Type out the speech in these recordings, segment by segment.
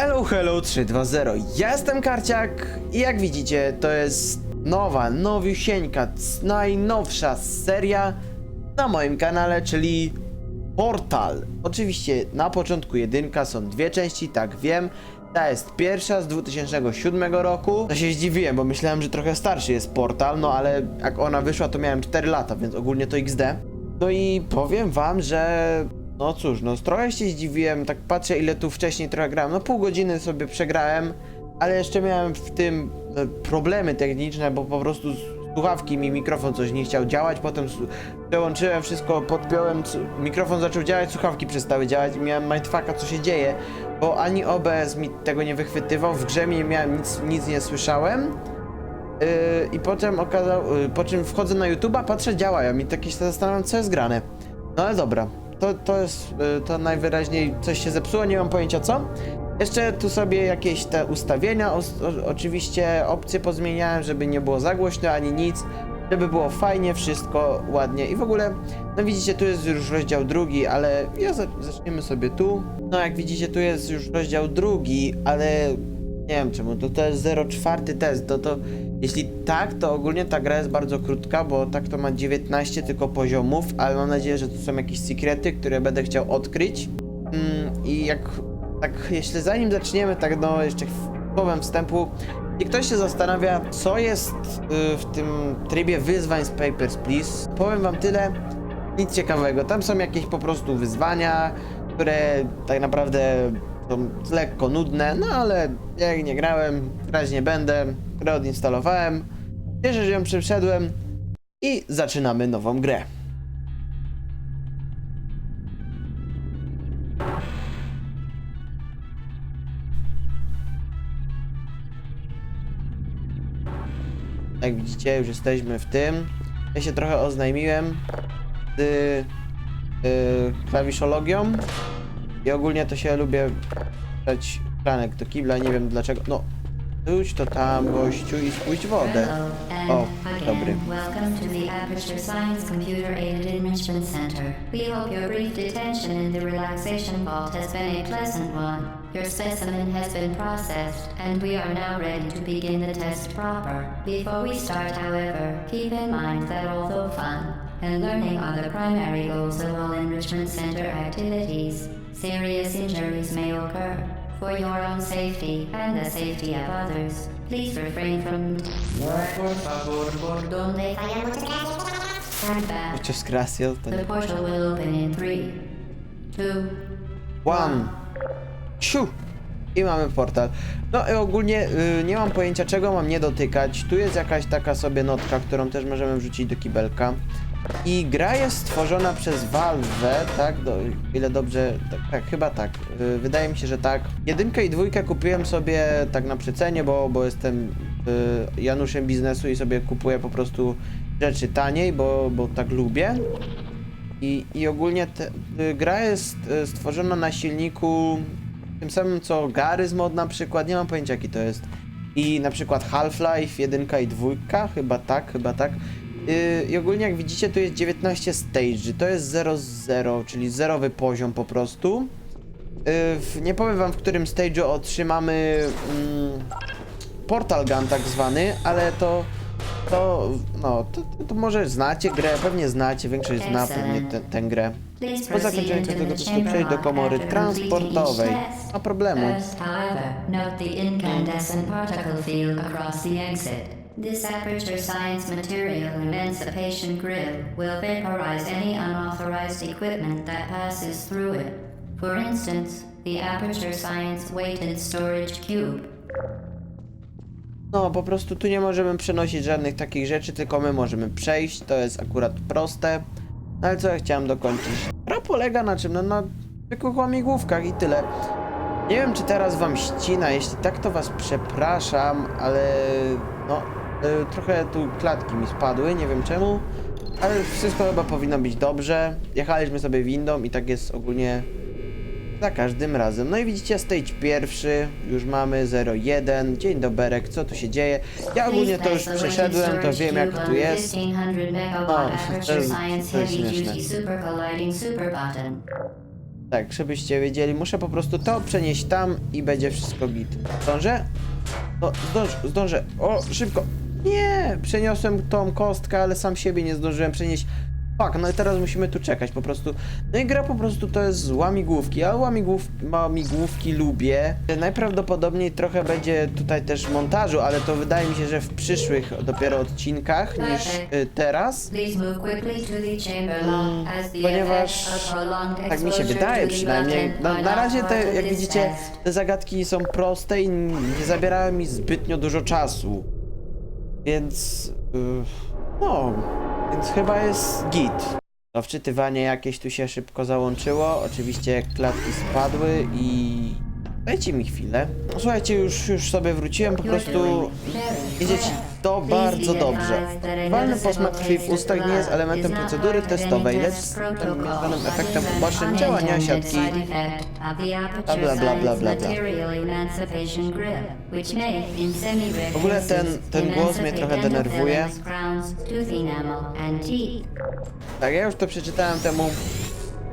Hello, hello 320. Ja jestem Karciak i jak widzicie, to jest nowa, nowiusieńka, najnowsza seria na moim kanale, czyli Portal. Oczywiście na początku jedynka są dwie części, tak wiem. Ta jest pierwsza z 2007 roku. To się zdziwiłem, bo myślałem, że trochę starszy jest Portal, no ale jak ona wyszła, to miałem 4 lata, więc ogólnie to XD. No i powiem wam, że no cóż, no trochę się zdziwiłem, tak patrzę ile tu wcześniej trochę grałem, no pół godziny sobie przegrałem, ale jeszcze miałem w tym e, problemy techniczne, bo po prostu słuchawki mi mikrofon coś nie chciał działać, potem przełączyłem wszystko, podpiąłem, mikrofon zaczął działać, słuchawki przestały działać miałem mindfucka co się dzieje, bo ani OBS mi tego nie wychwytywał, w grze nie miałem nic, nic nie słyszałem, Yy, I potem okazał, yy, po czym wchodzę na YouTube'a, patrzę, działają i takie się zastanawiam, co jest grane. No ale dobra, to, to jest, yy, to najwyraźniej coś się zepsuło, nie mam pojęcia co. Jeszcze tu sobie jakieś te ustawienia, os- o, oczywiście opcje pozmieniałem, żeby nie było za głośno ani nic, żeby było fajnie, wszystko ładnie i w ogóle, no widzicie, tu jest już rozdział drugi, ale ja za, zaczniemy sobie tu. No jak widzicie, tu jest już rozdział drugi, ale nie wiem czemu, to to jest 0,4 test, to to jeśli tak, to ogólnie ta gra jest bardzo krótka, bo tak to ma 19 tylko poziomów, ale mam nadzieję, że tu są jakieś sekrety, które będę chciał odkryć. Mm, I jak tak, jeśli zanim zaczniemy, tak no jeszcze słowem wstępu, i ktoś się zastanawia, co jest y, w tym trybie wyzwań z Papers, Please, powiem wam tyle, nic ciekawego. Tam są jakieś po prostu wyzwania, które tak naprawdę są lekko nudne, no ale jak nie grałem, grać nie będę, grę odinstalowałem, cieszę, że ją przeszedłem i zaczynamy nową grę. Jak widzicie, już jesteśmy w tym. Ja się trochę oznajmiłem z y, klawiszologią i ogólnie to się lubię brać planek do kibla, nie wiem dlaczego. No, pójdź to tam, gościu, i spuść wodę. O, dobry. welcome to the Aperture Science Computer Aided Enrichment Center. We hope your brief detention in the relaxation vault has been a pleasant one. Your specimen has been processed, and we are now ready to begin the test proper. Before we start, however, keep in mind that although fun and learning are the primary goals of all Enrichment Center activities, serious injuries may occur. For your own safety and the safety of others, please refrain from. Por favor, ¿por dónde? Stand back. Chociaż Gracias The portal will open in three, two, One. Siu! I mamy portal. No i ogólnie y, nie mam pojęcia czego mam nie dotykać. Tu jest jakaś taka sobie notka, którą też możemy wrzucić do kibelka. I gra jest stworzona przez Valve, tak? Do, ile dobrze. Tak, tak chyba tak. Y, wydaje mi się, że tak. Jedynkę i dwójkę kupiłem sobie tak na przecenie, bo, bo jestem y, Januszem biznesu i sobie kupuję po prostu rzeczy taniej, bo, bo tak lubię. I, i ogólnie te, y, gra jest stworzona na silniku tym samym co Garry's Mod na przykład, nie mam pojęcia jaki to jest. I na przykład Half-Life 1 i 2, chyba tak, chyba tak. Yy, I ogólnie jak widzicie tu jest 19 stage, to jest 0-0, czyli zerowy poziom po prostu. Yy, nie powiem wam w którym stage'u otrzymamy mm, Portal Gun tak zwany, ale to to, no, to, to, może znacie grę, pewnie znacie, większość zna pewnie tę- tę grę. Po zakończeniu the testu przejdź do komory transportowej. ma problemu. This aperture science material emancipation grill will vaporize any unauthorized equipment that passes through it. For instance, the aperture science weighted storage cube. No, po prostu tu nie możemy przenosić żadnych takich rzeczy, tylko my możemy przejść, to jest akurat proste. No ale co ja chciałem dokończyć? Gra polega na czym? No na zwykłych łamigłówkach i tyle. Nie wiem, czy teraz wam ścina, jeśli tak, to was przepraszam, ale no, trochę tu klatki mi spadły, nie wiem czemu, ale wszystko chyba powinno być dobrze. Jechaliśmy sobie windą i tak jest ogólnie za każdym razem. No i widzicie stage pierwszy, już mamy 01, dzień doberek, co tu się dzieje. Ja ogólnie to już przeszedłem, to wiem jak tu jest. O, to jest- to jest śmieszne. Tak, żebyście wiedzieli, muszę po prostu to przenieść tam i będzie wszystko git. Zdążę? No, zdąż, zdążę. O, szybko. Nie, przeniosłem tą kostkę, ale sam siebie nie zdążyłem przenieść. Fuck, no i teraz musimy tu czekać po prostu. No i gra po prostu to jest łamigłówki, a łamigłów, łamigłówki lubię. Najprawdopodobniej trochę będzie tutaj też montażu, ale to wydaje mi się, że w przyszłych dopiero odcinkach niż y, teraz. Ponieważ tak mi się wydaje przynajmniej. Na, na razie te, jak widzicie, te zagadki są proste i nie zabierały mi zbytnio dużo czasu. Więc. y, no. Więc chyba jest git. To wczytywanie jakieś tu się szybko załączyło. Oczywiście klatki spadły i. Dajcie mi chwilę. No, Słuchajcie, już, już sobie wróciłem, po prostu idzie ci to bardzo dobrze. Walny posmak krwi w ustach nie jest elementem procedury testowej, lecz efektem ubocznym działania siatki Bla bla bla bla bla. W ogóle ten, ten głos mnie trochę denerwuje. Tak, ja już to przeczytałem temu,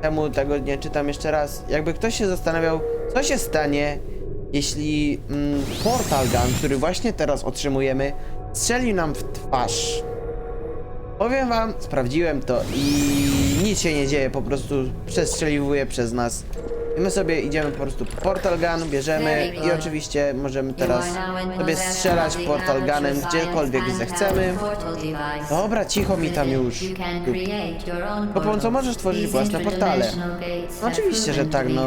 temu tego nie czytam jeszcze raz. Jakby ktoś się zastanawiał, co się stanie, jeśli mm, Portal Gun, który właśnie teraz otrzymujemy, strzelił nam w twarz. Powiem wam, sprawdziłem to i nic się nie dzieje, po prostu przestrzeliwuje przez nas. I my sobie idziemy po prostu po Portal Gun, bierzemy i oczywiście możemy teraz sobie strzelać Portal Gunem gdziekolwiek zechcemy. Dobra, cicho mi tam już. Po pomocą możesz tworzyć własne portale. Oczywiście, że tak, no.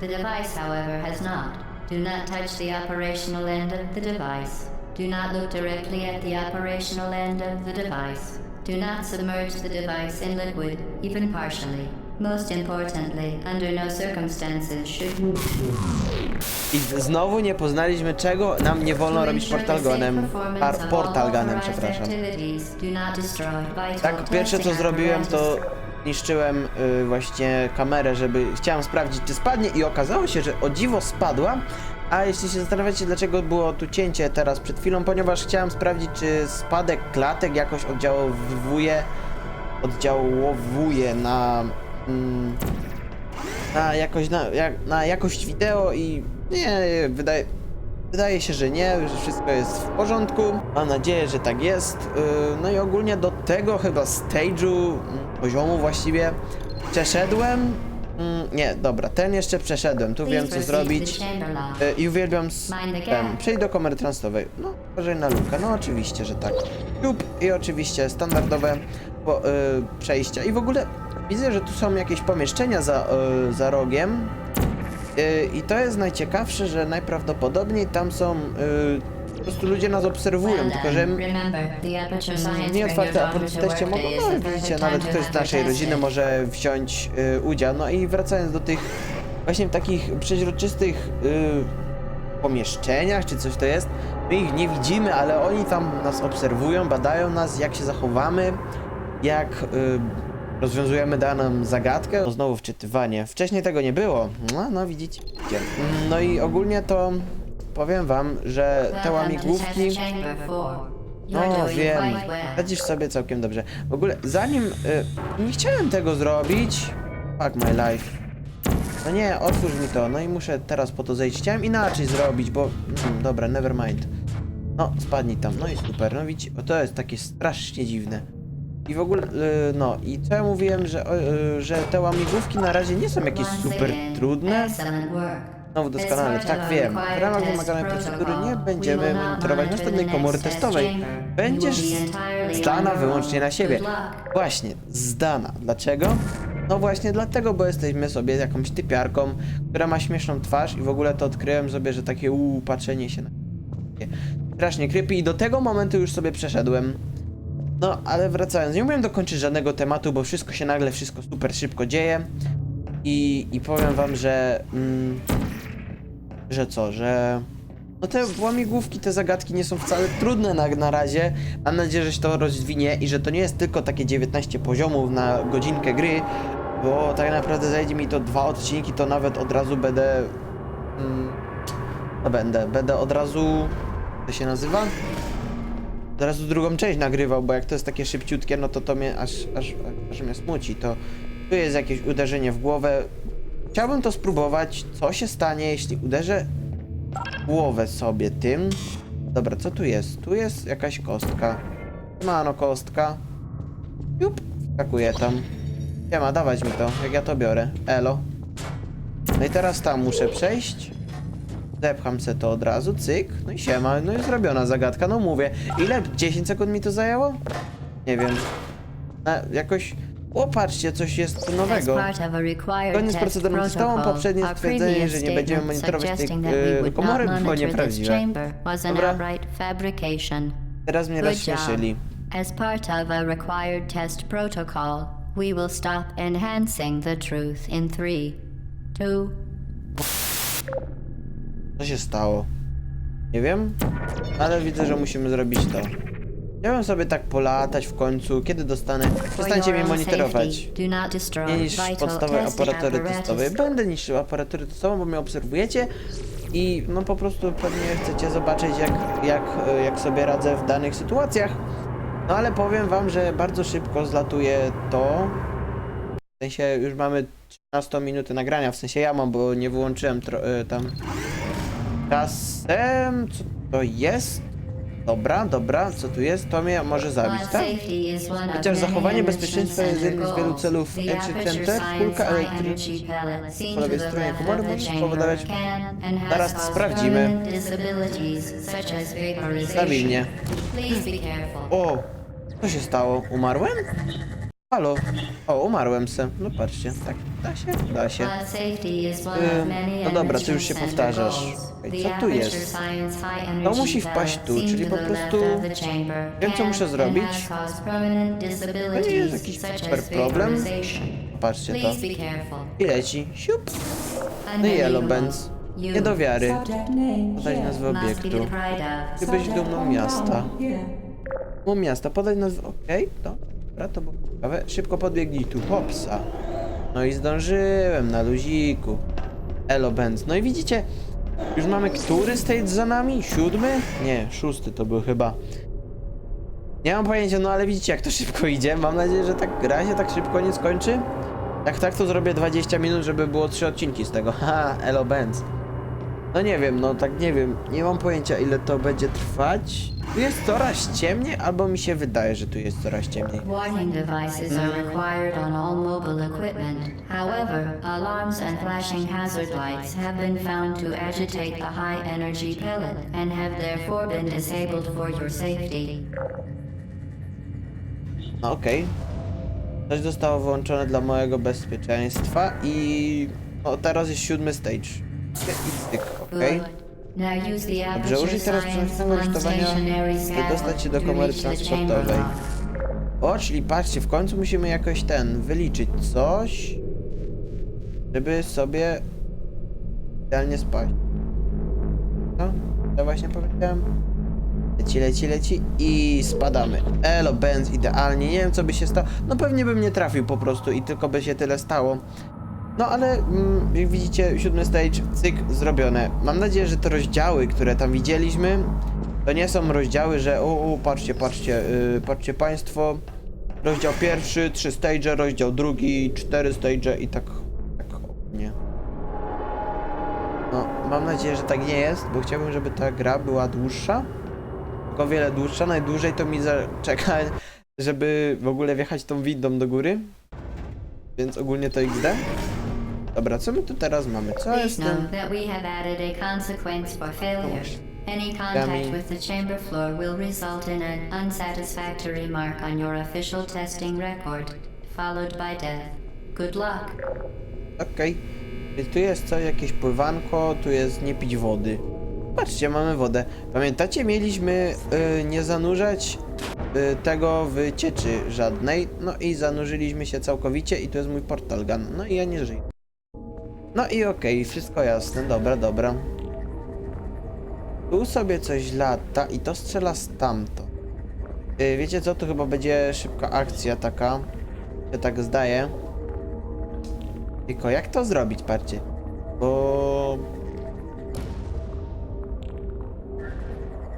The device, however, has not. Do not touch the operational end of the device. Do not look directly at the operational end of the device. Do not submerge the device in liquid, even partially. Most importantly, under no circumstances should you I znowu nie poznaliśmy czego nam nie wolno robić Portal Gunem. Par, portal Gunem, przepraszam. Tak, pierwsze co zrobiłem to niszczyłem y, właśnie kamerę, żeby chciałem sprawdzić czy spadnie i okazało się, że o dziwo spadła. A jeśli się zastanawiacie dlaczego było tu cięcie teraz przed chwilą, ponieważ chciałem sprawdzić czy spadek klatek jakoś oddziałowuje oddziałowuje na mm, na jakoś na, jak, na jakość wideo i nie, wydaje Wydaje się, że nie, że wszystko jest w porządku. Mam nadzieję, że tak jest. Yy, No i ogólnie do tego chyba stage'u, mm, poziomu właściwie, przeszedłem. Mm, Nie, dobra, ten jeszcze przeszedłem, tu wiem co zrobić. Yy, I uwielbiam s- ten, przejść do kamery transtowej. No, uważaj na lukę, no oczywiście, że tak. I oczywiście standardowe po, yy, przejścia. I w ogóle widzę, że tu są jakieś pomieszczenia za, yy, za rogiem. Yy, I to jest najciekawsze, że najprawdopodobniej tam są. Yy, po prostu ludzie nas obserwują, tylko że nieotwarte aporty w teście mogą. No widzicie, nawet ktoś z naszej rodziny może wziąć yy, udział. No i wracając do tych właśnie takich przeźroczystych yy, pomieszczeniach, czy coś to jest, my ich nie widzimy, ale oni tam nas obserwują, badają nas, jak się zachowamy, jak yy, rozwiązujemy daną zagadkę. To znowu wczytywanie. Wcześniej tego nie było. No, no widzicie. No i ogólnie to powiem wam, że te łamigłówki... No wiem, radzisz sobie całkiem dobrze. W ogóle zanim... Y, nie chciałem tego zrobić. Fuck my life. No nie, otwórz mi to. No i muszę teraz po to zejść. Chciałem inaczej zrobić, bo... Mm, dobra, never mind. No, spadnij tam. No i super. No widzicie, o, to jest takie strasznie dziwne. I w ogóle, y, no i co ja mówiłem, że, y, że te łamigłówki na razie nie są jakieś super trudne. Znowu doskonale, tak wiem. W ramach wymaganej procedury nie będziemy monitorować następnej komory testowej. Będziesz zdana wyłącznie na siebie. Właśnie, zdana. Dlaczego? No właśnie dlatego, bo jesteśmy sobie jakąś typiarką, która ma śmieszną twarz i w ogóle to odkryłem sobie, że takie uuu, patrzenie się na... Strasznie creepy i do tego momentu już sobie przeszedłem. No, ale wracając, nie umiem dokończyć żadnego tematu, bo wszystko się nagle, wszystko super szybko dzieje. I, i powiem wam, że... Mm, że co, że... No te łamigłówki, te zagadki nie są wcale trudne na, na razie. Mam nadzieję, że się to rozwinie i że to nie jest tylko takie 19 poziomów na godzinkę gry, bo tak naprawdę zajdzie mi to dwa odcinki, to nawet od razu będę... No będę, będę od razu... To się nazywa? Od razu drugą część nagrywał, bo jak to jest takie szybciutkie, no to to mnie aż, aż, aż mnie smuci. To Tu jest jakieś uderzenie w głowę. Chciałbym to spróbować, co się stanie, jeśli uderzę głowę sobie tym. Dobra, co tu jest? Tu jest jakaś kostka. Mano kostka. Jup, wskakuję tam. Siema, dawać mi to, jak ja to biorę. Elo. No i teraz tam muszę przejść. Zepcham se to od razu, cyk. No i siema, no i zrobiona zagadka, no mówię. Ile? 10 sekund mi to zajęło? Nie wiem. A, jakoś... O, patrzcie, coś jest nowego. Zgodnie z procedurą zostało protocol, poprzednie stwierdzenie, że nie będziemy monitorować tej would komory było nieprawdziwe. Dobra. Teraz mnie rozśmieszyli. As part of a required test protocol, we will stop enhancing the truth in three, two, Co się stało? Nie wiem, ale widzę, że musimy zrobić to. Chciałem sobie tak polatać w końcu, kiedy dostanę... Przestańcie mnie monitorować. Nie niż podstawowe aparatury testowe. Będę niszczył aparatury testową, bo mnie obserwujecie i no po prostu pewnie chcecie zobaczyć jak, jak, jak sobie radzę w danych sytuacjach. No ale powiem wam, że bardzo szybko zlatuje to. W sensie już mamy 13 minuty nagrania, w sensie ja mam, bo nie wyłączyłem e, tam czasem. Co to jest? Dobra, dobra, co tu jest? To mnie może zabić, tak? Chociaż zachowanie bezpieczeństwa jest jednym z wielu celów Entry Center, kulka elektryczna po lewej stronie komory może spowodować- Zaraz sprawdzimy. Stabilnie. O! Co się stało? Umarłem? Halo? O, umarłem se. No patrzcie, tak, da się? Da się. Many no dobra, ty już się powtarzasz. Ej, co tu jest? To musi wpaść tu, czyli to po prostu wiem, co muszę zrobić. caused permanent disabilities jakiś super problem. Patrzcie to. I leci. Siup. No i Yellow Benz. Nie do wiary. Here. nazwę obiektu. Ty być Subject dumną miasta. Dumą miasta, podać nazwę. Okej, dobra, to było ciekawe. Szybko podbiegnij tu, hopsa. No i zdążyłem na luziku. Elo Benz. No i widzicie, już mamy który stage za nami? Siódmy? Nie, szósty to był chyba. Nie mam pojęcia, no ale widzicie jak to szybko idzie. Mam nadzieję, że tak gra się tak szybko nie skończy. Jak tak, to zrobię 20 minut, żeby było trzy odcinki z tego. Haha, Elo Benz. No nie wiem, no tak nie wiem. Nie mam pojęcia ile to będzie trwać. Tu jest coraz ciemniej, albo mi się wydaje, że tu jest coraz ciemniej. Warning devices are required on all mobile equipment. However, alarms and flashing hazard lights have been found to agitate the high energy pellet and have therefore been disabled for your safety. No okej. Coś zostało wyłączone dla mojego bezpieczeństwa i... No teraz jest siódmy stage. I cyk, okej. Dobrze, użyj teraz przenośnego rusztowania, by dostać się do to komory transportowej. O, czyli patrzcie, w końcu musimy jakoś ten, wyliczyć coś, żeby sobie idealnie spać. No, ja właśnie powiedziałem. Leci, leci, leci i spadamy. Elo, Benz, idealnie. Nie wiem, co by się stało. No pewnie bym nie trafił po prostu i tylko by się tyle stało. No ale mm, jak widzicie, siódmy stage, cyk, zrobione. Mam nadzieję, że te rozdziały, które tam widzieliśmy, to nie są rozdziały, że o, o patrzcie, patrzcie, yy, patrzcie państwo. Rozdział pierwszy, trzy stage, rozdział drugi, cztery stage i tak, tak nie. No, mam nadzieję, że tak nie jest, bo chciałbym, żeby ta gra była dłuższa. Tylko o wiele dłuższa, najdłużej to mi zaczeka, żeby w ogóle wjechać tą windą do góry. Więc ogólnie to XD. Dobra, co my tu teraz mamy? Co jest Please note that we have added a consequence for failure. Any contact with the chamber floor will result in an unsatisfactory mark on your official testing record, followed by death. Good luck. Okej. Więc tu jest co, jakieś pływanko, tu jest nie pić wody. Patrzcie, mamy wodę. Pamiętacie, mieliśmy y, nie zanurzać y, tego w cieczy żadnej. No i zanurzyliśmy się całkowicie i tu jest mój portal gun. No i ja nie żyję. No i okej, wszystko jasne, dobra, dobra. Tu sobie coś lata i to strzela stamto. Y, wiecie co, to chyba będzie szybka akcja taka. Się tak zdaje. Tylko jak to zrobić, patrzcie? Bo...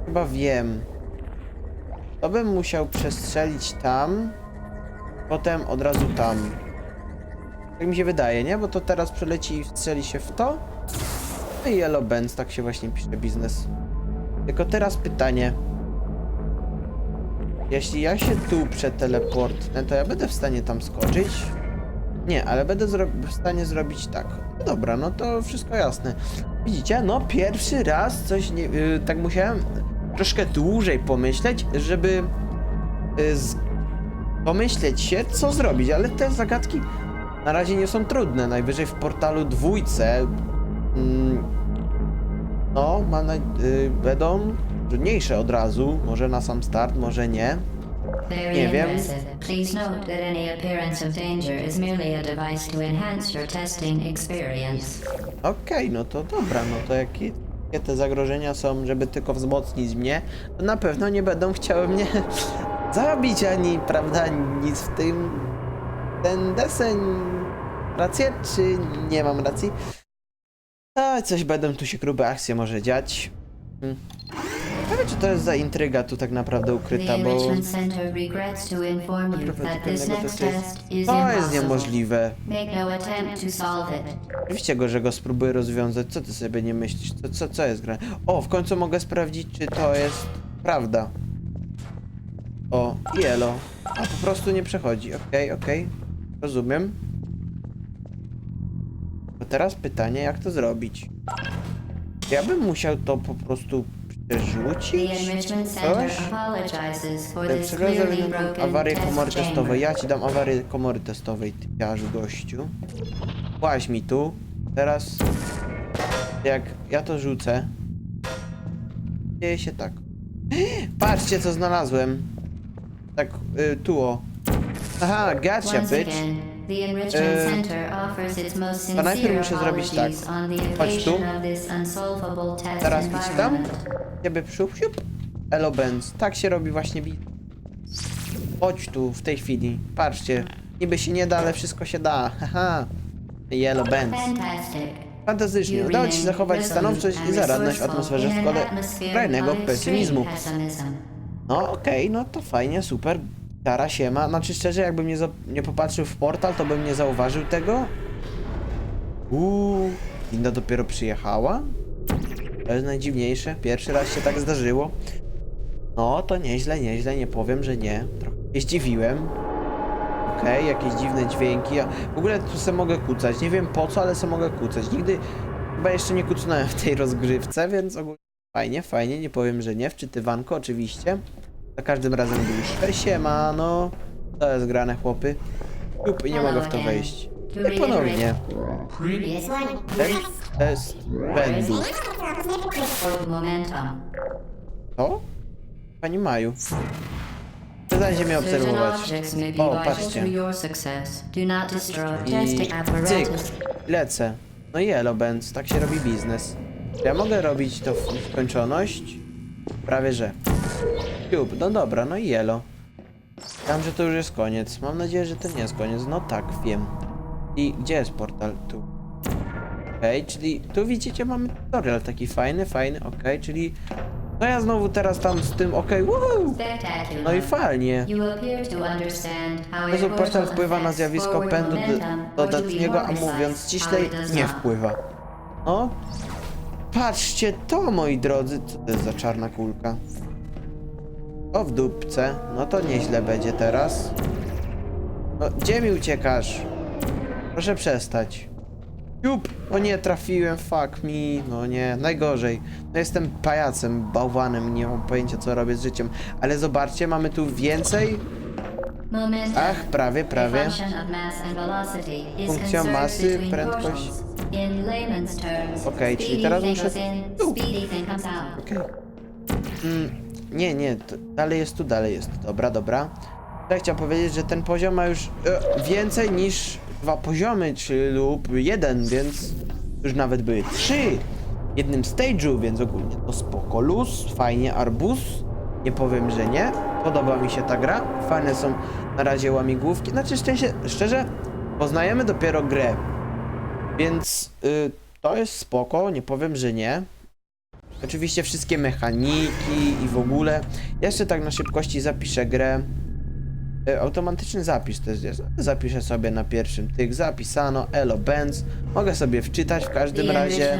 Chyba wiem. To bym musiał przestrzelić tam, potem od razu tam. Tak mi się wydaje, nie? Bo to teraz przeleci i strzeli się w to. No i Yellow Benz, tak się właśnie pisze biznes. Tylko teraz pytanie. Jeśli ja się tu przeteleportnę, to ja będę w stanie tam skoczyć? Nie, ale będę w stanie zrobić tak. No dobra, no to wszystko jasne. Widzicie? No pierwszy raz coś nie... Yy, tak musiałem troszkę dłużej pomyśleć, żeby... Yy, pomyśleć się, co zrobić, ale te zagadki na razie nie są trudne. Najwyżej w portalu dwójce... Mm, no, mam na... Yy, będą trudniejsze od razu. Może na sam start, może nie. Nie wiem. Please note that any appearance of danger is merely a device to enhance your testing experience. Okej, no to dobra, no to jakie, jakie te zagrożenia są, żeby tylko wzmocnić mnie, to na pewno nie będą chciały mnie zabić ani, prawda, nic w tym. Ten deseń. Rację, czy nie mam racji? A, coś będą tu się grube akcje może dziać. Hmm. Ciekawe, czy to jest za intryga tu tak naprawdę ukryta, bo to jest- niemożliwe. No. Oczywiście go, że go spróbuję rozwiązać. Co ty sobie nie myślisz? Co, co, co jest gra? O, w końcu mogę sprawdzić, czy to jest prawda. O, yellow. A po prostu nie przechodzi. Okej, okej. Rozumiem. Teraz pytanie, jak to zrobić? Ja bym musiał to po prostu przerzucić? Coś? clearly broken awarię komory testowej. Ja ci dam awarię komory testowej, ty piarzu gościu. Łaź mi tu. Teraz jak ja to rzucę. Dzieje się tak. Patrzcie co znalazłem. Tak, y, tu o. Aha, Once bitch. The Enrichment E, Center offers its most a najpierw sincere muszę zrobić tak. apologies on the Chodź tu. occasion of this unsolvable test Teraz idź tam. environment. Ciebie psiup, siup. Elo Benz. Tak się robi właśnie bit. Chodź tu w tej chwili. Patrzcie. Niby się nie da, ale wszystko się da. Haha. Yellow Benz. Fantastic. Fantastycznie. Udało ci się zachować stanowczość i zaradność w atmosferze w szkole skrajnego pesymizmu. No okej, no to fajnie, super. Tara się ma. Znaczy szczerze, jakbym nie, nie popatrzył w portal, to bym nie zauważył tego. Uuu, winda dopiero przyjechała. To jest najdziwniejsze. Pierwszy raz się tak zdarzyło. No, to nieźle, nieźle, nie powiem, że nie. Trochę się zdziwiłem. Okej, jakieś dziwne dźwięki. Ja w ogóle tu se mogę kucać. Nie wiem po co, ale se mogę kucać. Nigdy chyba jeszcze nie kucnąłem w tej rozgrywce, więc ogólnie fajnie, fajnie, nie powiem, że nie. Wczytywanko oczywiście. Za każdym razem dłuższe. Siema, no. To jest grane, chłopy. Jup, nie mogę w to wejść. I ponownie. Test, test, momentum. To? Pani Maju. Przestańcie mnie obserwować. O, patrzcie. I cyk. Lecę. No i elo, Benz. Tak się robi biznes. Ja mogę robić to w skończoność? Prawie że. No dobra, no i jelo. Tam, że to już jest koniec. Mam nadzieję, że to nie jest koniec. No tak, wiem. I gdzie jest portal? Tu. Okej, czyli tu widzicie, mamy tutorial taki fajny, fajny, okej, czyli... No ja znowu teraz tam z tym, okej! Spectacular. No i fajnie. Sposób portal wpływa na zjawisko pędu dodatniego, a mówiąc ściślej, nie wpływa. O, patrzcie to, moi drodzy, co to jest za czarna kulka? O, w dupce, no to nieźle będzie teraz. No, gdzie mi uciekasz? Proszę przestać. Jup, o nie, trafiłem, fuck me, no nie, najgorzej. No jestem pajacem, bałwanem, nie mam pojęcia co robię z życiem. Ale zobaczcie, mamy tu więcej. Ach, prawie, prawie. Funkcja masy, prędkość. Okej, czyli speedy teraz muszę-. Okej. Mm, nie, nie, dalej jest tu, dalej jest. Dobra, dobra. Ja chciałem powiedzieć, że ten poziom ma już e, więcej niż dwa poziomy, czy lub jeden, więc już nawet były trzy w jednym stage'u, więc ogólnie to spoko. Luz, fajnie, arbuz. Nie powiem, że nie. Podoba mi się ta gra. Fajne są na razie łamigłówki. Znaczy, szczerze, szczerze poznajemy dopiero grę. Więc y, to jest spoko, nie powiem, że nie. Oczywiście wszystkie mechaniki i w ogóle. Jeszcze tak na szybkości zapiszę grę. E, Automatyczny zapis to jest. Zapiszę sobie na pierwszym tyk. Zapisano, Elo Benz. Mogę sobie wczytać w każdym razie.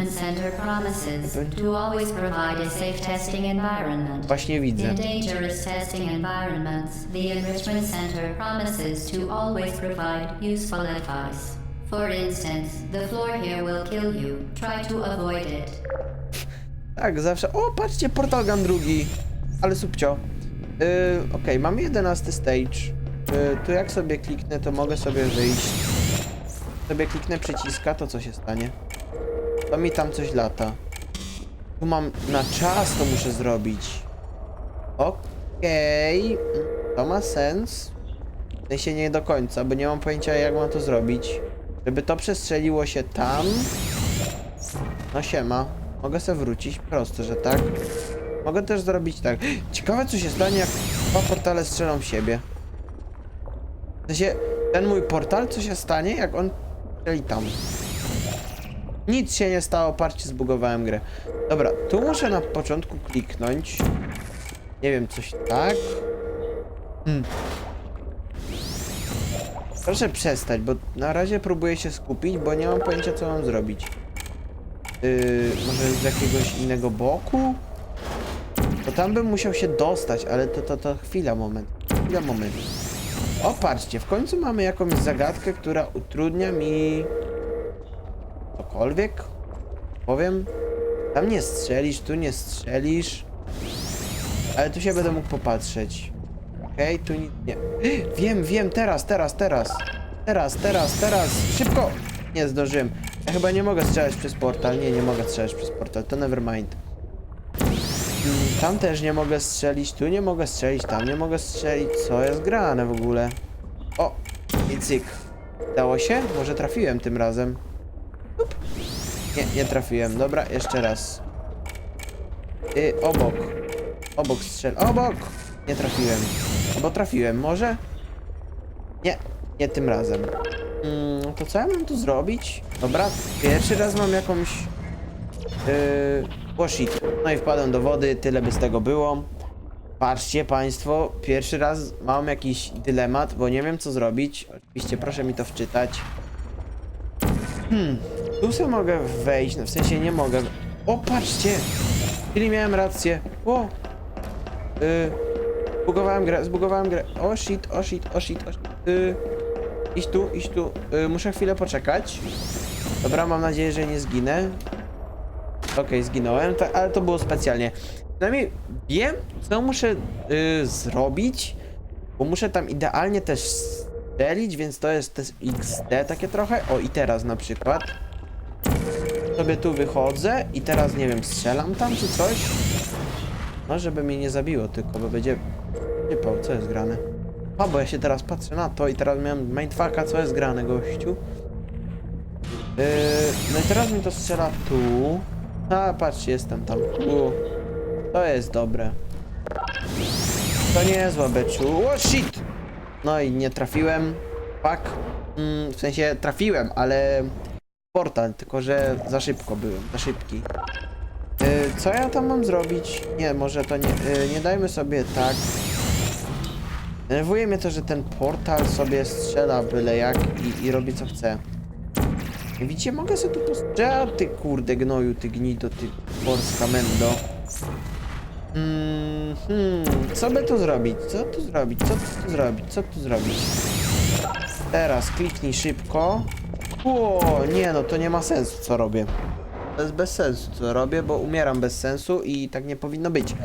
Właśnie widzę. For instance, the floor here will kill you. Try to avoid it. Tak, zawsze. O, patrzcie, Portal Gun drugi. Ale subcio. Yy, Okej, mamy 11 stage. Yy, tu jak sobie kliknę, to mogę sobie wyjść. Sobie kliknę przyciska, to co się stanie? To mi tam coś lata. Tu mam na czas to muszę zrobić. Okej. To ma sens. W sensie nie do końca, bo nie mam pojęcia jak mam to zrobić. Żeby to przestrzeliło się tam. No siema. Mogę sobie wrócić prosto, że tak. Mogę też zrobić tak. Ciekawe co się stanie jak dwa portale strzelą w siebie. W sensie, ten mój portal, co się stanie jak on strzeli tam. Nic się nie stało, parcie zbugowałem grę. Dobra, tu muszę na początku kliknąć. Nie wiem, coś tak. Hmm. Proszę przestać, bo na razie próbuję się skupić, bo nie mam pojęcia co mam zrobić. Yy, może z jakiegoś innego boku? To tam bym musiał się dostać, ale to, to, to chwila, moment. Chwila, moment. O, w końcu mamy jakąś zagadkę, która utrudnia mi... Cokolwiek? Powiem? Tam nie strzelisz, tu nie strzelisz. Ale tu się będę mógł popatrzeć. Okej, tu nic nie... Wiem, wiem, teraz, teraz, teraz. Teraz, teraz, teraz. Szybko! Nie zdążyłem. Ja chyba nie mogę strzelać przez portal. Nie, nie mogę strzelać przez portal. To nevermind. Mm, Tam też nie mogę strzelić, tu nie mogę strzelić, tam nie mogę strzelić. Co jest grane w ogóle? O! I cyk. Dało się? Może trafiłem tym razem. Up. Nie, nie trafiłem. Dobra, jeszcze raz. Y, obok. Obok strzel. Obok! Nie trafiłem. Albo trafiłem, może? Nie, nie tym razem. Mm, to co ja mam tu zrobić? Dobra, pierwszy raz mam jakąś... Yy, oh shit. No i wpadłem do wody, tyle by z tego było. Patrzcie państwo, pierwszy raz mam jakiś dylemat, bo nie wiem co zrobić. Oczywiście proszę mi to wczytać. Hmm, tu sobie mogę wejść, no w sensie nie mogę. O, patrzcie! Czyli miałem rację. O! Yy, zbugowałem grę, zbugowałem grę. O shit, o shit, o shit, o shit. Yy, iść tu, iść tu. Yy, muszę chwilę poczekać. Dobra, mam nadzieję, że nie zginę. Okej, zginąłem, to, ale to było specjalnie. Przynajmniej wiem, co muszę y, zrobić, bo muszę tam idealnie też strzelić, więc to jest też XD takie trochę. O, i teraz na przykład. Sobie tu wychodzę i teraz, nie wiem, strzelam tam czy coś. No, żeby mnie nie zabiło tylko, bo będzie... Typał, co jest grane? A, bo ja się teraz patrzę na to i teraz miałem mindfucka, co jest grane, gościu. Yy, no i teraz mi to strzela tu. A, patrzcie, jestem tam. Tu. To jest dobre. To nie jest beczu. O, shit! No i nie trafiłem. Fuck. Mm, w sensie trafiłem, ale... Portal, tylko że za szybko byłem, za szybki. Yy, co ja tam mam zrobić? Nie, może to nie... Yy, nie dajmy sobie tak. Denerwuje mnie to, że ten portal sobie strzela byle jak i, i robi co chce. Widzicie, mogę sobie tu postrzela, ty kurde gnoju, ty gnido, ty polska mendo. Mm, hmm, co by tu zrobić? Co tu zrobić? Co tu zrobić? Co tu zrobić? Teraz kliknij szybko. O, nie no, to nie ma sensu co robię. To jest bez sensu co robię, bo umieram bez sensu i tak nie powinno być.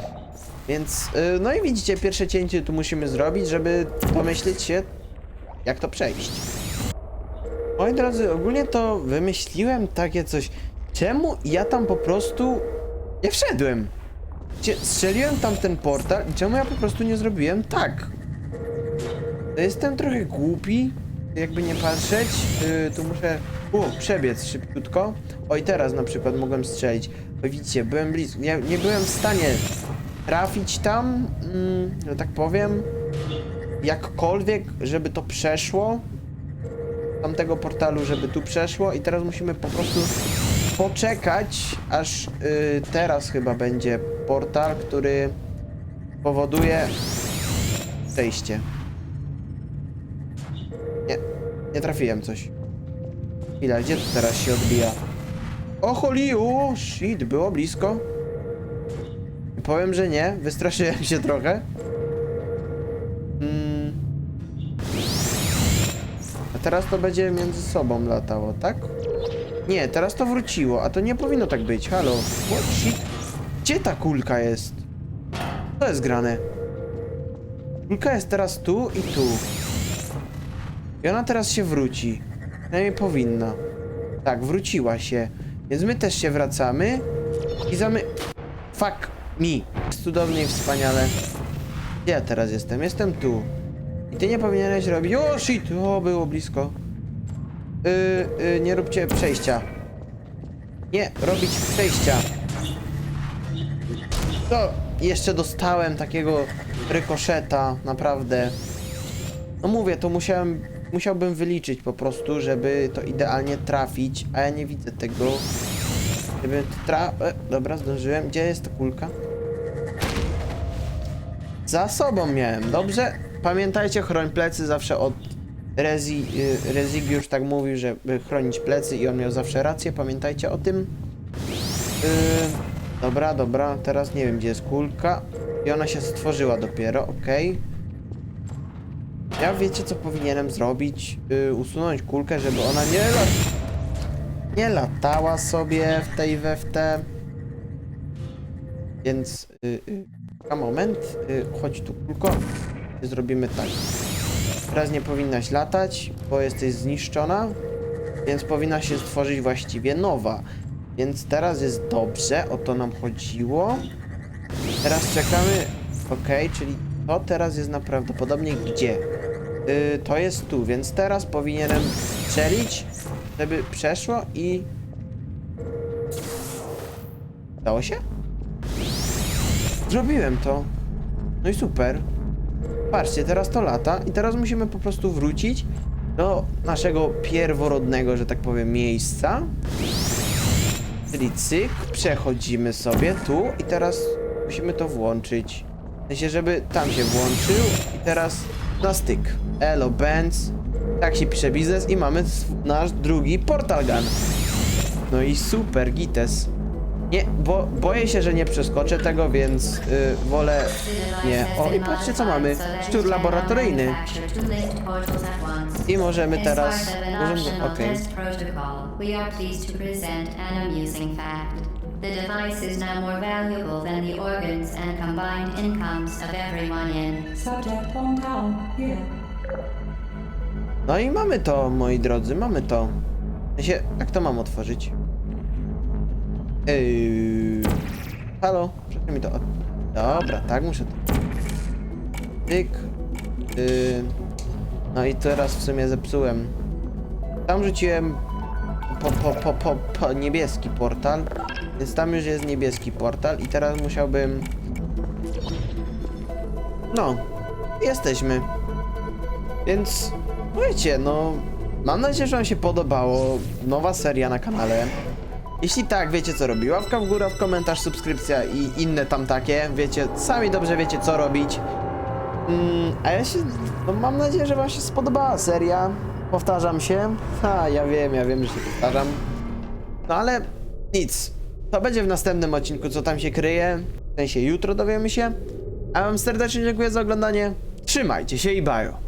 Więc, yy, no i widzicie, pierwsze cięcie tu musimy zrobić, żeby pomyśleć się, jak to przejść. Moi drodzy, ogólnie to wymyśliłem takie coś. Czemu ja tam po prostu nie wszedłem? Cie- Strzeliłem tam ten portal i czemu ja po prostu nie zrobiłem tak? To jestem trochę głupi, jakby nie patrzeć. Yy, tu muszę u, przebiec szybciutko. O i teraz na przykład mogłem strzelić. Bo widzicie, byłem blisko. Nie byłem w stanie trafić tam, mm, że tak powiem, jakkolwiek, żeby to przeszło tamtego portalu, żeby tu przeszło i teraz musimy po prostu poczekać, aż y, teraz chyba będzie portal, który powoduje przejście. Nie trafiłem coś. Chwila, gdzie to teraz się odbija? O holiu! Shit, było blisko. Powiem, że nie. Wystraszyłem się trochę. Mm. A teraz to będzie między sobą latało, tak? Nie, teraz to wróciło, a to nie powinno tak być. Halo. What shit? Gdzie ta kulka jest? Co jest grane? Kulka jest teraz tu i tu. I ona teraz się wróci. Przynajmniej powinna. Tak, wróciła się. Więc my też się wracamy. I zamy... Fuck me. Jest cudownie i wspaniale. Gdzie ja teraz jestem? Jestem tu. I ty nie powinieneś robić... O, shit! O, było blisko. Yy, yy, nie róbcie przejścia. Nie, robić przejścia. To jeszcze dostałem takiego rykoszeta, naprawdę. No mówię, to musiałem, musiałbym wyliczyć po prostu, żeby to idealnie trafić, a ja nie widzę tego. Żeby tra... E, dobra, zdążyłem. Gdzie jest ta kulka? Za sobą miałem, dobrze? Pamiętajcie, chroń plecy zawsze od Rezi, y, Rezigiusz tak mówił, żeby chronić plecy i on miał zawsze rację, pamiętajcie o tym. Yy, dobra, dobra, teraz nie wiem gdzie jest kulka. I ona się stworzyła dopiero, okej. Ja wiecie co powinienem zrobić? Yy, usunąć kulkę, żeby ona nie lat... Nie latała sobie w tej we w te. Więc... Yy, yy, moment, yy, chodź tu kulko. Zrobimy tak. Teraz nie powinnaś latać, bo jesteś zniszczona, więc powinna się stworzyć właściwie nowa. Więc teraz jest dobrze, o to nam chodziło. Teraz czekamy, ok, czyli to teraz jest prawdopodobnie gdzie? Yy, to jest tu, więc teraz powinienem strzelić, żeby przeszło i... Dało się? Zrobiłem to. No i super. Patrzcie, teraz to lata i teraz musimy po prostu wrócić do naszego pierworodnego, że tak powiem, miejsca. Czyli cyk, przechodzimy sobie tu i teraz musimy to włączyć. W sensie, żeby tam się włączył i teraz na styk. Elo Benz. Tak się pisze biznes i mamy nasz drugi portal gun. No i super, gites. Nie, bo boję się, że nie przeskoczę tego, więc y, wolę nie. O, i patrzcie co mamy. Szczur laboratoryjny. I możemy teraz... Możemy, okej. Fact. The device is now more valuable than the organs and combined incomes of everyone in. Subject. No i mamy to, moi drodzy, mamy to. W sensie, jak to mam otworzyć? Yy... Halo, proszę mi to. Dobra, tak muszę to... Tyk. Yy... No i teraz w sumie zepsułem. Tam rzuciłem po, po, po, po, po niebieski portal, więc tam już jest niebieski portal i teraz musiałbym... No, jesteśmy. Więc wiecie, no mam nadzieję, że wam się podobało. Nowa seria na kanale. Jeśli tak, wiecie co robić. Łapka w górę, w komentarz, subskrypcja i inne tam takie. Wiecie, sami dobrze wiecie co robić. Mm, a ja się, no mam nadzieję, że wam się spodobała seria. Powtarzam się. Ha, ja wiem, ja wiem, że się powtarzam. No ale nic. To będzie w następnym odcinku, co tam się kryje. W sensie jutro dowiemy się. A wam serdecznie dziękuję za oglądanie. Trzymajcie się i bajo.